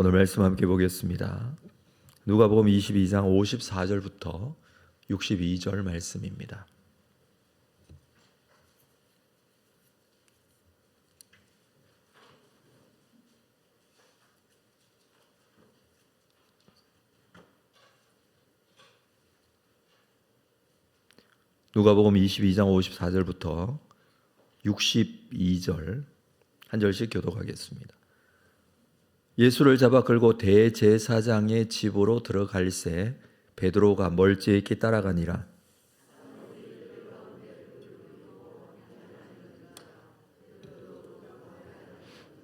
오늘 말씀 함께 보겠습니다. 누가복음 22장 54절부터 62절 말씀입니다. 누가복음 22장 54절부터 62절 한 절씩 교독하겠습니다. 예수를 잡아 끌고 대제사장의 집으로 들어갈새 베드로가 멀찌감치 따라가니라.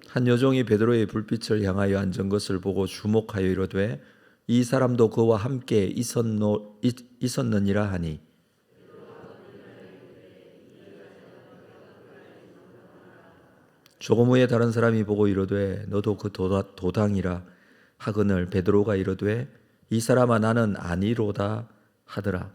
한 여종이 베드로의 불빛을 향하여 앉은 것을 보고 주목하여 이르되 이 사람도 그와 함께 있었노, 있, 있었느니라 하니 조금 후에 다른 사람이 보고 이르되 너도 그 도다, 도당이라 하거늘 베드로가 이르되 이 사람아 나는 아니로다 하더라.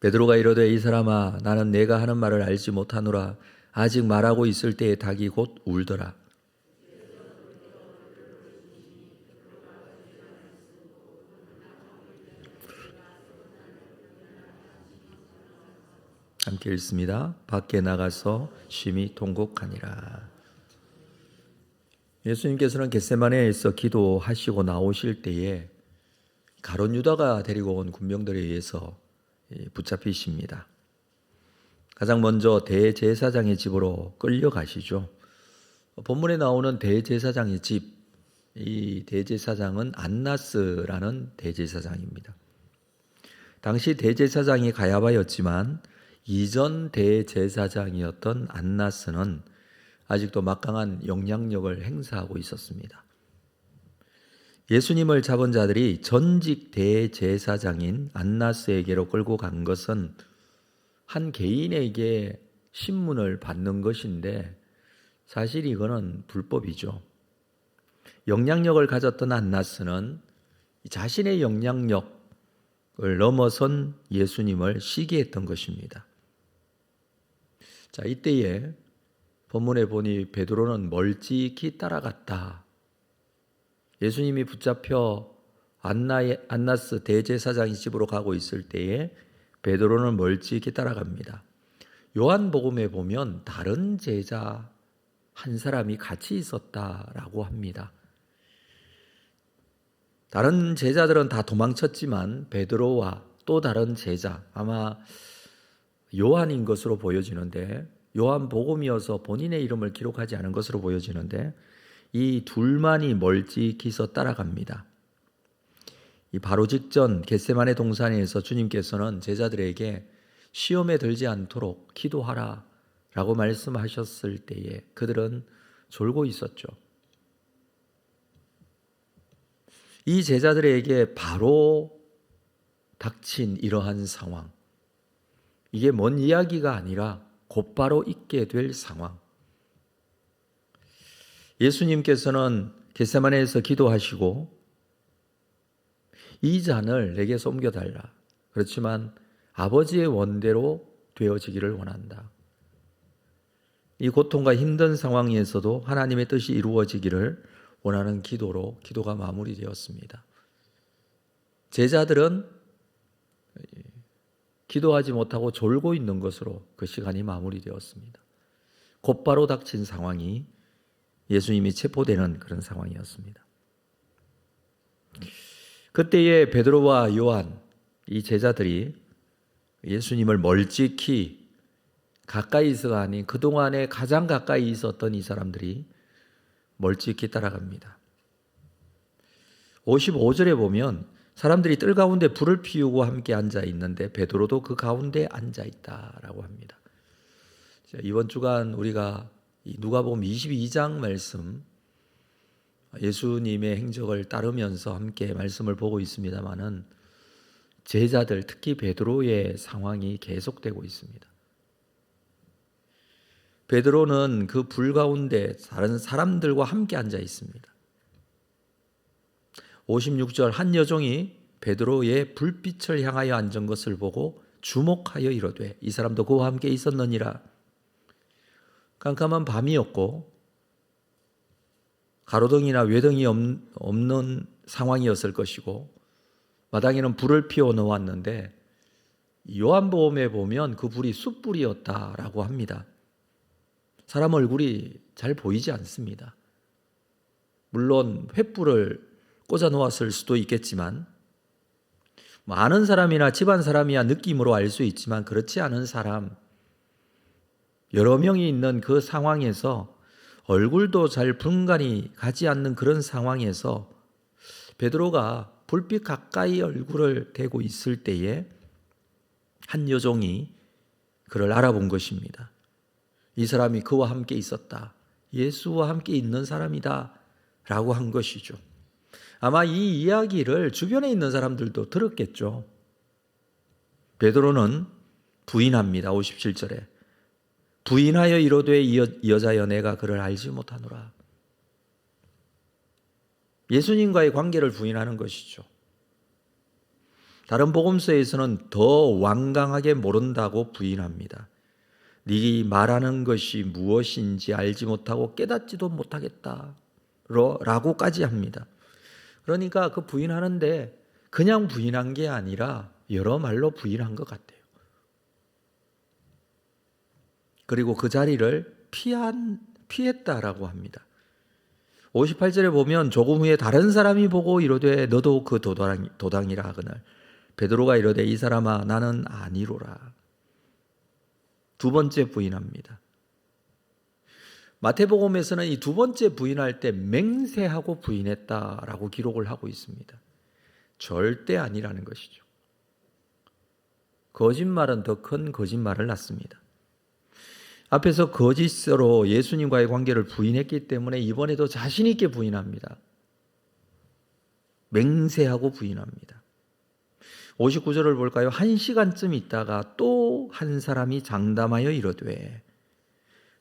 베드로가 이르되 이 사람아 나는 내가 하는 말을 알지 못하노라 아직 말하고 있을 때에 닭이 곧 울더라. 함께 읽습니다. 밖에 나가서 심히 통곡하니라. 예수님께서는 겟세마네에서 기도하시고 나오실 때에 가론 유다가 데리고 온 군병들에 의해서 붙잡히십니다. 가장 먼저 대제사장의 집으로 끌려가시죠. 본문에 나오는 대제사장의 집, 이 대제사장은 안나스라는 대제사장입니다. 당시 대제사장이 가야바였지만 이전 대제사장이었던 안나스는 아직도 막강한 영향력을 행사하고 있었습니다. 예수님을 잡은 자들이 전직 대제사장인 안나스에게로 끌고 간 것은 한 개인에게 신문을 받는 것인데 사실 이거는 불법이죠. 영향력을 가졌던 안나스는 자신의 영향력을 넘어선 예수님을 시기했던 것입니다. 자, 이때에 본문에 보니 베드로는 멀찍이 따라갔다. 예수님이 붙잡혀 안나의, 안나스 대제사장의 집으로 가고 있을 때에 베드로는 멀찍이 따라갑니다. 요한복음에 보면 다른 제자 한 사람이 같이 있었다라고 합니다. 다른 제자들은 다 도망쳤지만 베드로와 또 다른 제자 아마 요한인 것으로 보여지는데 요한 복음이어서 본인의 이름을 기록하지 않은 것으로 보여지는데 이 둘만이 멀찍이서 따라갑니다. 이 바로 직전 겟세만의 동산에서 주님께서는 제자들에게 시험에 들지 않도록 기도하라 라고 말씀하셨을 때에 그들은 졸고 있었죠. 이 제자들에게 바로 닥친 이러한 상황. 이게 뭔 이야기가 아니라 곧바로 있게 될 상황. 예수님께서는 겟세마네에서 기도하시고 이 잔을 내게 옮겨달라. 그렇지만 아버지의 원대로 되어지기를 원한다. 이 고통과 힘든 상황에서도 하나님의 뜻이 이루어지기를 원하는 기도로 기도가 마무리되었습니다. 제자들은 기도하지 못하고 졸고 있는 것으로 그 시간이 마무리되었습니다. 곧바로 닥친 상황이 예수님이 체포되는 그런 상황이었습니다. 그때에 베드로와 요한 이 제자들이 예수님을 멀찍이 가까이서가 아닌 그동안에 가장 가까이 있었던 이 사람들이 멀찍이 따라갑니다. 55절에 보면 사람들이 뜰 가운데 불을 피우고 함께 앉아 있는데 베드로도 그 가운데 앉아 있다라고 합니다. 이번 주간 우리가 누가복음 22장 말씀 예수님의 행적을 따르면서 함께 말씀을 보고 있습니다만은 제자들 특히 베드로의 상황이 계속되고 있습니다. 베드로는 그 불 가운데 다른 사람들과 함께 앉아 있습니다. 56절 한 여종이 베드로의 불빛을 향하여 앉은 것을 보고 주목하여 이르되 이 사람도 그와 함께 있었느니라 깜깜한 밤이었고 가로등이나 외등이 없- 없는 상황이었을 것이고 마당에는 불을 피워 놓았는데 요한복음에 보면 그 불이 숯불이었다라고 합니다. 사람 얼굴이 잘 보이지 않습니다. 물론 횃불을 꽂아 놓았을 수도 있겠지만 뭐 아는 사람이나 집안 사람이야 느낌으로 알 수 있지만 그렇지 않은 사람 여러 명이 있는 그 상황에서 얼굴도 잘 분간이 가지 않는 그런 상황에서 베드로가 불빛 가까이 얼굴을 대고 있을 때에 한 여종이 그를 알아본 것입니다. 이 사람이 그와 함께 있었다. 예수와 함께 있는 사람이다. 라고 한 것이죠. 아마 이 이야기를 주변에 있는 사람들도 들었겠죠. 베드로는 부인합니다. 57절에. 부인하여 이로되 이, 여, 이 여자여 내가 그를 알지 못하노라. 예수님과의 관계를 부인하는 것이죠. 다른 복음서에서는 더 완강하게 모른다고 부인합니다. 네 말하는 것이 무엇인지 알지 못하고 깨닫지도 못하겠다. 라고까지 합니다. 그러니까 그 부인하는데 그냥 부인한 게 아니라 여러 말로 부인한 것 같아요. 그리고 그 자리를 피한, 피했다라고 합니다. 58절에 보면 조금 후에 다른 사람이 보고 이르되 너도 그 도당, 도당이라 하거늘 베드로가 이르되 이 사람아 나는 아니로라. 두 번째 부인합니다. 마태복음에서는 이 두 번째 부인할 때 맹세하고 부인했다라고 기록을 하고 있습니다. 절대 아니라는 것이죠. 거짓말은 더 큰 거짓말을 낳습니다. 앞에서 거짓으로 예수님과의 관계를 부인했기 때문에 이번에도 자신 있게 부인합니다. 맹세하고 부인합니다. 59절을 볼까요? 한 시간쯤 있다가 또 한 사람이 장담하여 이르되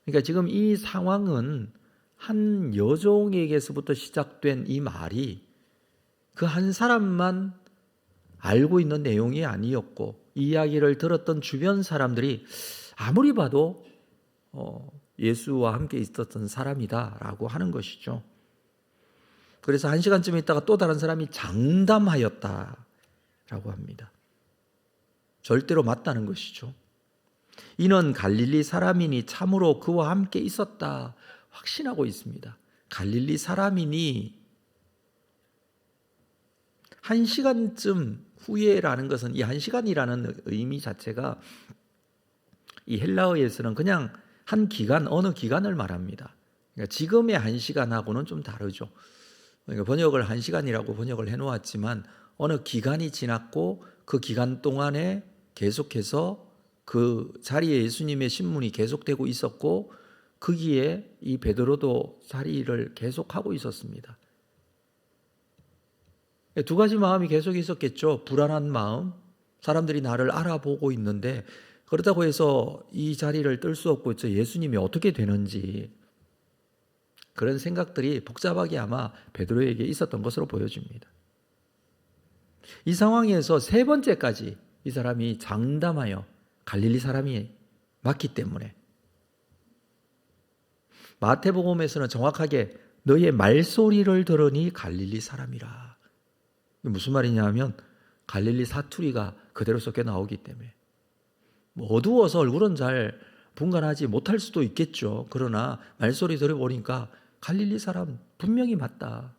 그러니까 지금 이 상황은 한 여종에게서부터 시작된 이 말이 그 한 사람만 알고 있는 내용이 아니었고 이 이야기를 들었던 주변 사람들이 아무리 봐도 어, 예수와 함께 있었던 사람이다라고 하는 것이죠. 그래서 한 시간쯤 있다가 또 다른 사람이 장담하였다라고 합니다. 절대로 맞다는 것이죠. 이는 갈릴리 사람이니 참으로 그와 함께 있었다 확신하고 있습니다. 갈릴리 사람이니 한 시간쯤 후에라는 것은 이 한 시간이라는 의미 자체가 이 헬라어에서는 그냥 한 기간 어느 기간을 말합니다. 그러니까 지금의 한 시간하고는 좀 다르죠. 그러니까 번역을 한 시간이라고 번역을 해놓았지만 어느 기간이 지났고 그 기간 동안에 계속해서 그 자리에 예수님의 신문이 계속되고 있었고 거기에 이 베드로도 자리를 계속하고 있었습니다. 두 가지 마음이 계속 있었겠죠. 불안한 마음, 사람들이 나를 알아보고 있는데 그렇다고 해서 이 자리를 뜰 수 없고 저 예수님이 어떻게 되는지 그런 생각들이 복잡하게 아마 베드로에게 있었던 것으로 보여집니다. 이 상황에서 세 번째까지 이 사람이 장담하여 갈릴리 사람이 맞기 때문에 마태복음에서는 정확하게 너의 말소리를 들으니 갈릴리 사람이라. 무슨 말이냐 하면 갈릴리 사투리가 그대로 섞여 나오기 때문에 뭐 어두워서 얼굴은 잘 분간하지 못할 수도 있겠죠. 그러나 말소리 들어보니까 갈릴리 사람 분명히 맞다.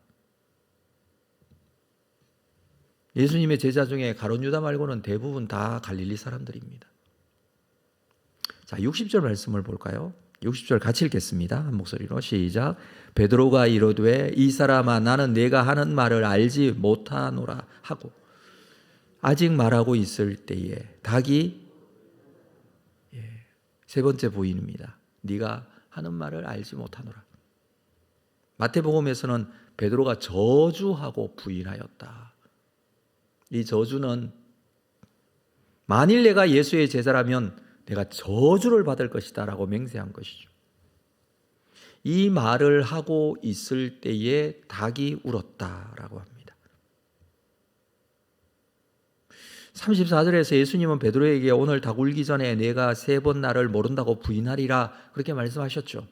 예수님의 제자 중에 가론 유다 말고는 대부분 다 갈릴리 사람들입니다. 자, 60절 말씀을 볼까요? 60절 같이 읽겠습니다. 한 목소리로 시작. 베드로가 이르되 이 사람아 나는 내가 하는 말을 알지 못하노라 하고 아직 말하고 있을 때에 닭이 예, 세 번째 부인입니다. 네가 하는 말을 알지 못하노라. 마태복음에서는 베드로가 저주하고 부인하였다. 이 저주는 만일 내가 예수의 제자라면 내가 저주를 받을 것이다라고 맹세한 것이죠. 이 말을 하고 있을 때에 닭이 울었다라고 합니다. 34절에서 예수님은 베드로에게 오늘 다 굴기 전에 내가 세 번 나를 모른다고 부인하리라 그렇게 말씀하셨죠.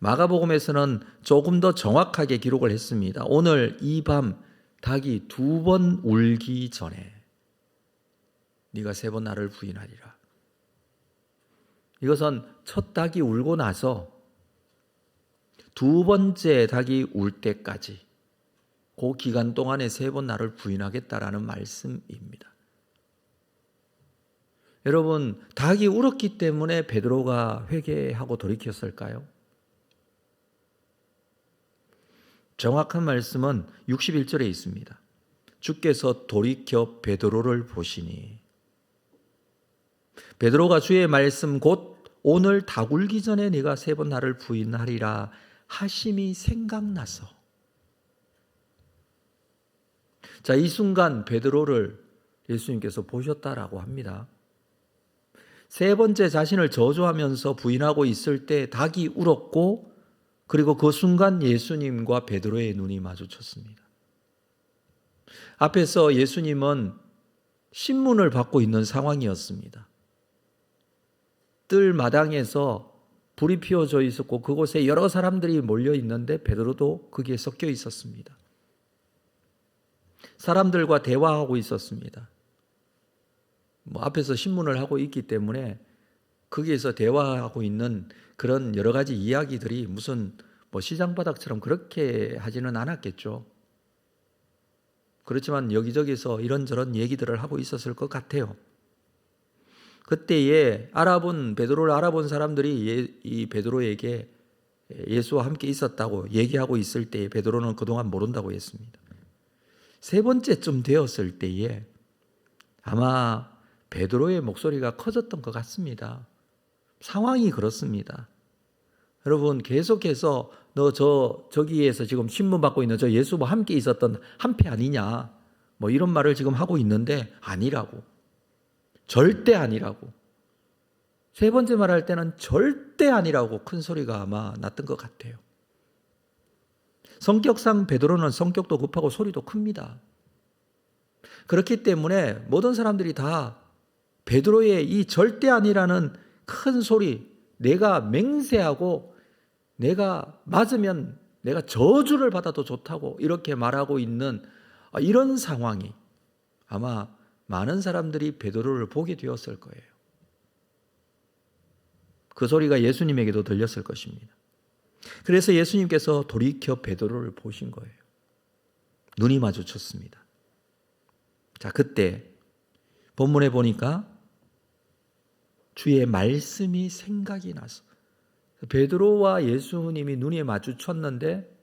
마가복음에서는 조금 더 정확하게 기록을 했습니다. 오늘 이 밤 닭이 두 번 울기 전에 네가 세 번 나를 부인하리라. 이것은 첫 닭이 울고 나서 두 번째 닭이 울 때까지 그 기간 동안에 세 번 나를 부인하겠다라는 말씀입니다. 여러분, 닭이 울었기 때문에 베드로가 회개하고 돌이켰을까요? 정확한 말씀은 61절에 있습니다. 주께서 돌이켜 베드로를 보시니 베드로가 주의 말씀 곧 오늘 다 굴기 전에 네가 세 번 나를 부인하리라 하심이 생각나서 자, 이 순간 베드로를 예수님께서 보셨다라고 합니다. 세 번째 자신을 저주하면서 부인하고 있을 때 닭이 울었고 그리고 그 순간 예수님과 베드로의 눈이 마주쳤습니다. 앞에서 예수님은 신문을 받고 있는 상황이었습니다. 뜰 마당에서 불이 피워져 있었고 그곳에 여러 사람들이 몰려 있는데 베드로도 거기에 섞여 있었습니다. 사람들과 대화하고 있었습니다. 뭐 앞에서 신문을 하고 있기 때문에 거기에서 대화하고 있는 그런 여러 가지 이야기들이 무슨 뭐 시장 바닥처럼 그렇게 하지는 않았겠죠. 그렇지만 여기저기서 이런저런 얘기들을 하고 있었을 것 같아요. 그때에 알아본 베드로를 알아본 사람들이 예, 이 베드로에게 예수와 함께 있었다고 얘기하고 있을 때에 베드로는 그동안 모른다고 했습니다. 세 번째쯤 되었을 때에 아마 베드로의 목소리가 커졌던 것 같습니다. 상황이 그렇습니다. 여러분 계속해서 너 저 저기에서 지금 신문 받고 있는 저 예수와 함께 있었던 한패 아니냐 뭐 이런 말을 지금 하고 있는데 아니라고 절대 아니라고 세 번째 말할 때는 절대 아니라고 큰 소리가 아마 났던 것 같아요. 성격상 베드로는 성격도 급하고 소리도 큽니다. 그렇기 때문에 모든 사람들이 다 베드로의 이 절대 아니라는 큰 소리, 내가 맹세하고 내가 맞으면 내가 저주를 받아도 좋다고 이렇게 말하고 있는 이런 상황이 아마 많은 사람들이 베드로를 보게 되었을 거예요. 그 소리가 예수님에게도 들렸을 것입니다. 그래서 예수님께서 돌이켜 베드로를 보신 거예요. 눈이 마주쳤습니다. 자, 그때 본문에 보니까 주의 말씀이 생각이 나서 베드로와 예수님이 눈이 마주쳤는데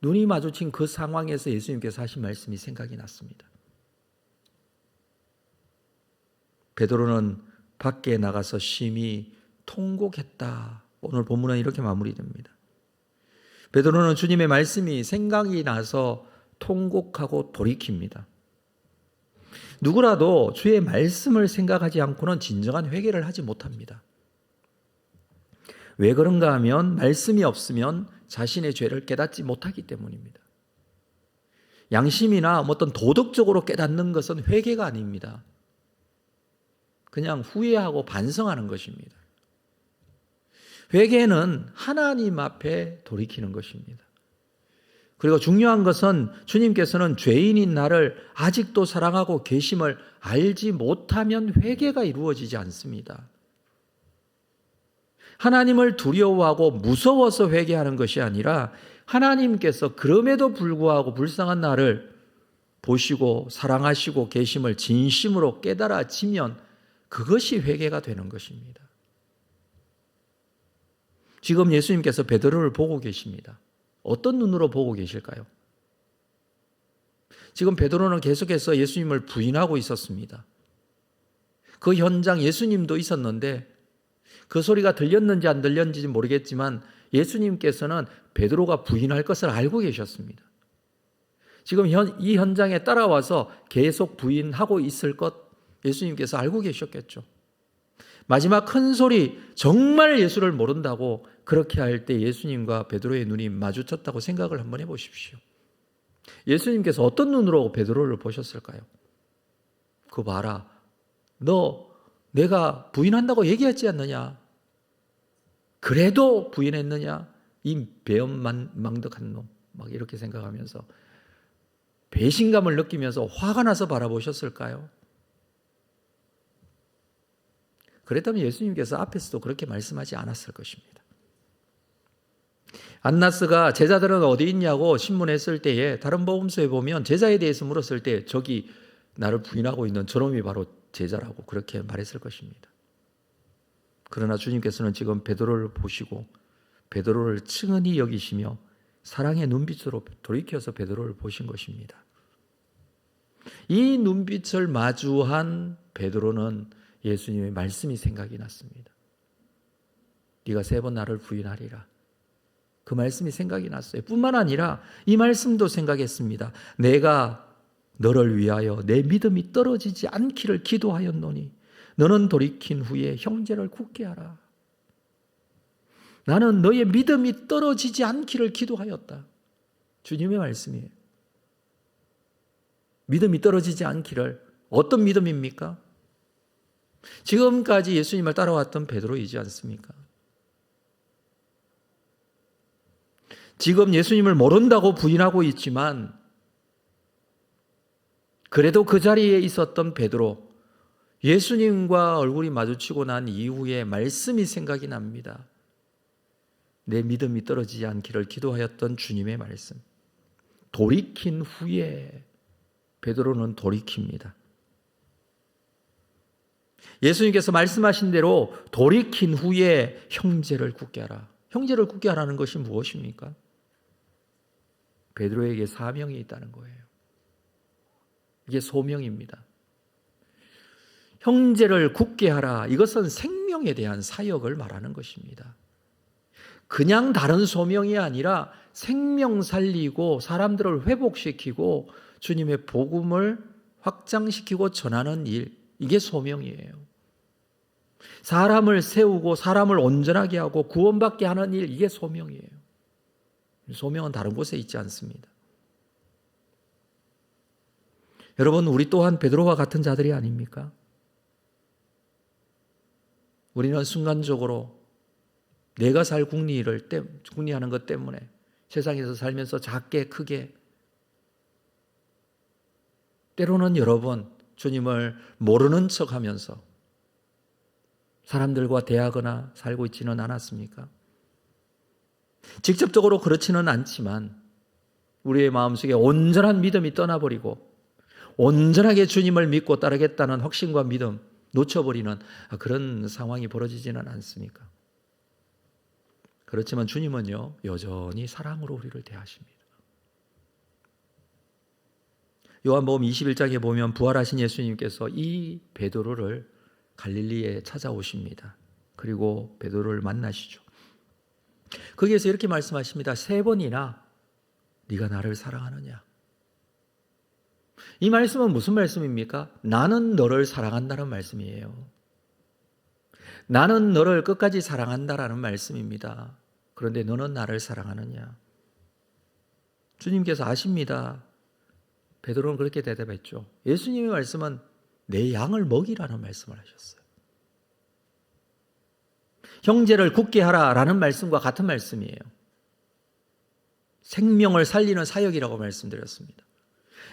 눈이 마주친 그 상황에서 예수님께서 하신 말씀이 생각이 났습니다. 베드로는 밖에 나가서 심히 통곡했다. 오늘 본문은 이렇게 마무리됩니다. 베드로는 주님의 말씀이 생각이 나서 통곡하고 돌이킵니다. 누구라도 주의 말씀을 생각하지 않고는 진정한 회개를 하지 못합니다. 왜 그런가 하면 말씀이 없으면 자신의 죄를 깨닫지 못하기 때문입니다. 양심이나 어떤 도덕적으로 깨닫는 것은 회개가 아닙니다. 그냥 후회하고 반성하는 것입니다. 회개는 하나님 앞에 돌이키는 것입니다. 그리고 중요한 것은 주님께서는 죄인인 나를 아직도 사랑하고 계심을 알지 못하면 회개가 이루어지지 않습니다. 하나님을 두려워하고 무서워서 회개하는 것이 아니라 하나님께서 그럼에도 불구하고 불쌍한 나를 보시고 사랑하시고 계심을 진심으로 깨달아지면 그것이 회개가 되는 것입니다. 지금 예수님께서 베드로를 보고 계십니다. 어떤 눈으로 보고 계실까요? 지금 베드로는 계속해서 예수님을 부인하고 있었습니다. 그 현장 예수님도 있었는데 그 소리가 들렸는지 안 들렸는지 모르겠지만 예수님께서는 베드로가 부인할 것을 알고 계셨습니다. 지금 현, 이 현장에 따라와서 계속 부인하고 있을 것 예수님께서 알고 계셨겠죠. 마지막 큰 소리 정말 예수를 모른다고 그렇게 할 때 예수님과 베드로의 눈이 마주쳤다고 생각을 한번 해 보십시오. 예수님께서 어떤 눈으로 베드로를 보셨을까요? 그 봐라. 너 내가 부인한다고 얘기했지 않느냐? 그래도 부인했느냐? 이 배엄만 망덕한 놈. 막 이렇게 생각하면서 배신감을 느끼면서 화가 나서 바라보셨을까요? 그랬다면 예수님께서 앞에서도 그렇게 말씀하지 않았을 것입니다. 안나스가 제자들은 어디 있냐고 신문했을 때에 다른 복음서에 보면 제자에 대해서 물었을 때 저기 나를 부인하고 있는 저놈이 바로 제자라고 그렇게 말했을 것입니다. 그러나 주님께서는 지금 베드로를 보시고 베드로를 측은히 여기시며 사랑의 눈빛으로 돌이켜서 베드로를 보신 것입니다. 이 눈빛을 마주한 베드로는 예수님의 말씀이 생각이 났습니다. 네가 세 번 나를 부인하리라. 그 말씀이 생각이 났어요. 뿐만 아니라 이 말씀도 생각했습니다. 내가 너를 위하여 내 믿음이 떨어지지 않기를 기도하였노니 너는 돌이킨 후에 형제를 굳게 하라. 나는 너의 믿음이 떨어지지 않기를 기도하였다. 주님의 말씀이에요. 믿음이 떨어지지 않기를 어떤 믿음입니까? 지금까지 예수님을 따라왔던 베드로이지 않습니까? 지금 예수님을 모른다고 부인하고 있지만 그래도 그 자리에 있었던 베드로 예수님과 얼굴이 마주치고 난 이후에 말씀이 생각이 납니다. 내 믿음이 떨어지지 않기를 기도하였던 주님의 말씀. 돌이킨 후에 베드로는 돌이킵니다. 예수님께서 말씀하신 대로 돌이킨 후에 형제를 굳게 하라. 형제를 굳게 하라는 것이 무엇입니까? 베드로에게 사명이 있다는 거예요. 이게 소명입니다. 형제를 굳게 하라. 이것은 생명에 대한 사역을 말하는 것입니다. 그냥 다른 소명이 아니라 생명 살리고 사람들을 회복시키고 주님의 복음을 확장시키고 전하는 일. 이게 소명이에요. 사람을 세우고 사람을 온전하게 하고 구원받게 하는 일. 이게 소명이에요. 소명은 다른 곳에 있지 않습니다. 여러분, 우리 또한 베드로와 같은 자들이 아닙니까? 우리는 순간적으로 내가 살 국리를 국리하는 것 때문에 세상에서 살면서 작게 크게 때로는 여러 번 주님을 모르는 척 하면서 사람들과 대하거나 살고 있지는 않았습니까? 직접적으로 그렇지는 않지만 우리의 마음속에 온전한 믿음이 떠나버리고 온전하게 주님을 믿고 따르겠다는 확신과 믿음 놓쳐버리는 그런 상황이 벌어지지는 않습니까? 그렇지만 주님은요, 여전히 사랑으로 우리를 대하십니다. 요한복음 21장에 보면 부활하신 예수님께서 이 베드로를 갈릴리에 찾아오십니다. 그리고 베드로를 만나시죠. 거기에서 이렇게 말씀하십니다. 세 번이나 네가 나를 사랑하느냐? 이 말씀은 무슨 말씀입니까? 나는 너를 사랑한다는 말씀이에요. 나는 너를 끝까지 사랑한다라는 말씀입니다. 그런데 너는 나를 사랑하느냐? 주님께서 아십니다. 베드로는 그렇게 대답했죠. 예수님의 말씀은 내 양을 먹이라는 말씀을 하셨어요. 형제를 굳게 하라라는 말씀과 같은 말씀이에요. 생명을 살리는 사역이라고 말씀드렸습니다.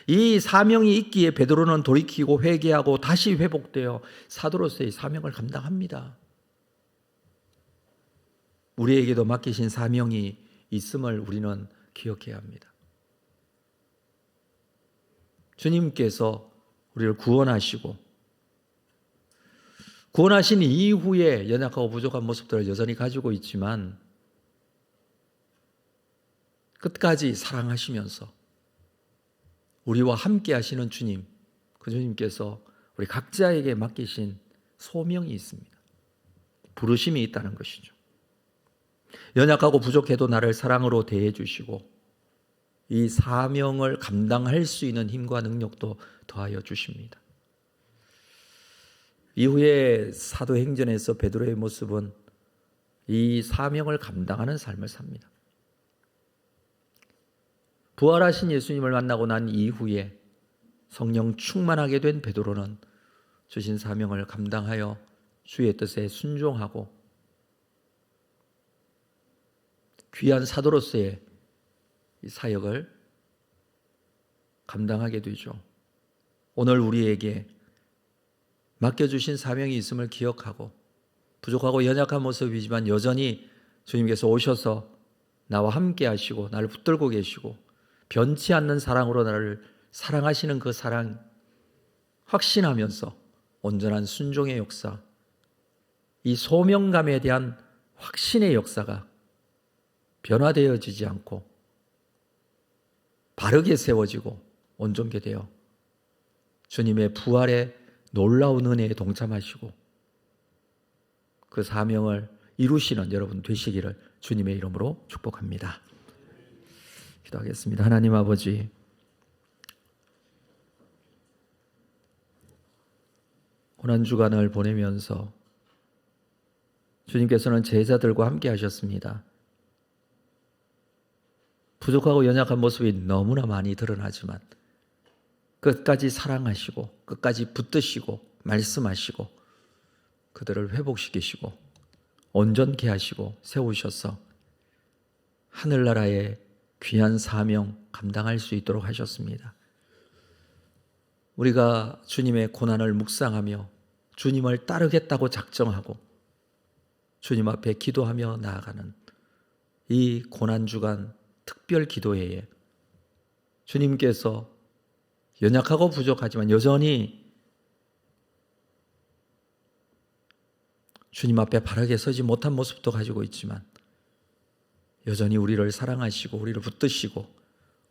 이 사명이 있기에 베드로는 돌이키고 회개하고 다시 회복되어 사도로서의 사명을 감당합니다. 우리에게도 맡기신 사명이 있음을 우리는 기억해야 합니다. 주님께서 우리를 구원하시고 구원하신 이후에 연약하고 부족한 모습들을 여전히 가지고 있지만 끝까지 사랑하시면서 우리와 함께 하시는 주님, 그 주님께서 우리 각자에게 맡기신 소명이 있습니다. 부르심이 있다는 것이죠. 연약하고 부족해도 나를 사랑으로 대해 주시고 이 사명을 감당할 수 있는 힘과 능력도 더하여 주십니다. 이후에 사도행전에서 베드로의 모습은 이 사명을 감당하는 삶을 삽니다. 부활하신 예수님을 만나고 난 이후에 성령 충만하게 된 베드로는 주신 사명을 감당하여 주의 뜻에 순종하고 귀한 사도로서의 이 사역을 감당하게 되죠. 오늘 우리에게 맡겨주신 사명이 있음을 기억하고 부족하고 연약한 모습이지만 여전히 주님께서 오셔서 나와 함께 하시고 나를 붙들고 계시고 변치 않는 사랑으로 나를 사랑하시는 그 사랑 확신하면서 온전한 순종의 역사 이 소명감에 대한 확신의 역사가 변화되어지지 않고 바르게 세워지고 온전게 되어 주님의 부활의 놀라운 은혜에 동참하시고 그 사명을 이루시는 여러분 되시기를 주님의 이름으로 축복합니다. 기도하겠습니다. 하나님 아버지 고난 주간을 보내면서 주님께서는 제자들과 함께 하셨습니다. 부족하고 연약한 모습이 너무나 많이 드러나지만 끝까지 사랑하시고 끝까지 붙드시고 말씀하시고 그들을 회복시키시고 온전케 하시고 세우셔서 하늘나라의 귀한 사명 감당할 수 있도록 하셨습니다. 우리가 주님의 고난을 묵상하며 주님을 따르겠다고 작정하고 주님 앞에 기도하며 나아가는 이 고난 주간 특별 기도회에 주님께서 연약하고 부족하지만 여전히 주님 앞에 바르게 서지 못한 모습도 가지고 있지만 여전히 우리를 사랑하시고 우리를 붙드시고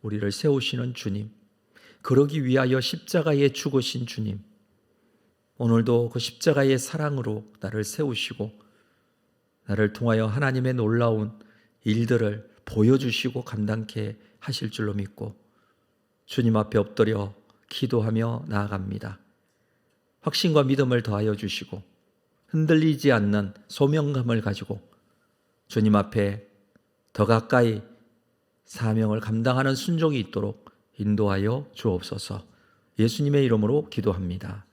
우리를 세우시는 주님 그러기 위하여 십자가에 죽으신 주님 오늘도 그 십자가의 사랑으로 나를 세우시고 나를 통하여 하나님의 놀라운 일들을 보여주시고 감당케 하실 줄로 믿고 주님 앞에 엎드려 기도하며 나아갑니다. 확신과 믿음을 더하여 주시고 흔들리지 않는 소명감을 가지고 주님 앞에 더 가까이 사명을 감당하는 순종이 있도록 인도하여 주옵소서 예수님의 이름으로 기도합니다.